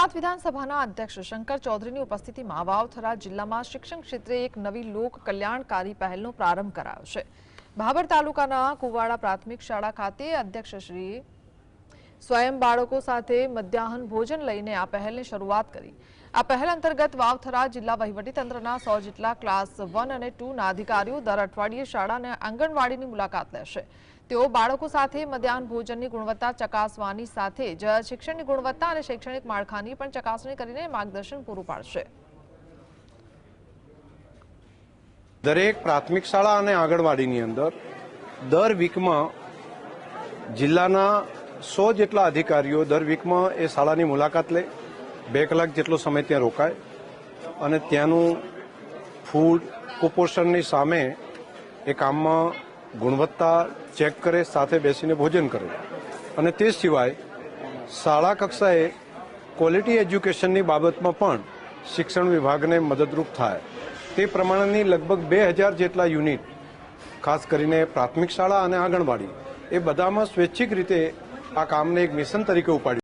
ગુજરાત વિધાનસભાના અધ્યક્ષ શંકર ચૌધરીની ઉપસ્થિતિમાં વાવથરા જિલ્લામાં શિક્ષણ ક્ષેત્રે એક નવી લોક કલ્યાણકારી પહેલનો પ્રારંભ કરાયો છે. ભાભર તાલુકાના કુવાડા પ્રાથમિક શાળા ખાતે અધ્યક્ષશ્રીએ સ્વયં બાળકો સાથે મધ્યાહન ભોજન લઈને આ પહેલની શરૂઆત કરી. આ પહેલ અંતર્ગત વાવથરા જિલ્લા વહીવટીતંત્રના સો જેટલા ક્લાસ વન અને ટુના અધિકારીઓ દર અઠવાડિયે શાળા અને આંગણવાડીની મુલાકાત લેશે. તેઓ બાળકો સાથે મધ્યાહન ભોજનની ગુણવત્તા ચકાસવાની સાથે જ શિક્ષણની ગુણવત્તા અને શૈક્ષણિક માળખાની પણ ચકાસણી કરીને માર્ગદર્શન પૂરું પાડશે. દરેક પ્રાથમિક શાળા અને આંગણવાડીની અંદર દર વીકમાં જિલ્લાના સો જેટલા અધિકારીઓ દર વીકમાં એ શાળાની મુલાકાત લે. બે કલાક જેટલો સમય ત્યાં રોકાય. અને ત્યાંનું ફૂડ કુપોષણની સામે એ કામમાં ગુણવત્તા ચેક કરે, સાથે બેસીને ભોજન કરે. અને તે સિવાય શાળા કક્ષાએ ક્વોલિટી એજ્યુકેશનની બાબતમાં પણ શિક્ષણ વિભાગને મદદરૂપ થાય. તે પ્રમાણેની લગભગ બે હજાર જેટલા યુનિટ, ખાસ કરીને પ્રાથમિક શાળા અને આંગણવાડી, એ બધામાં સ્વૈચ્છિક રીતે આ કામને એક મિશન તરીકે ઉપાડ્યું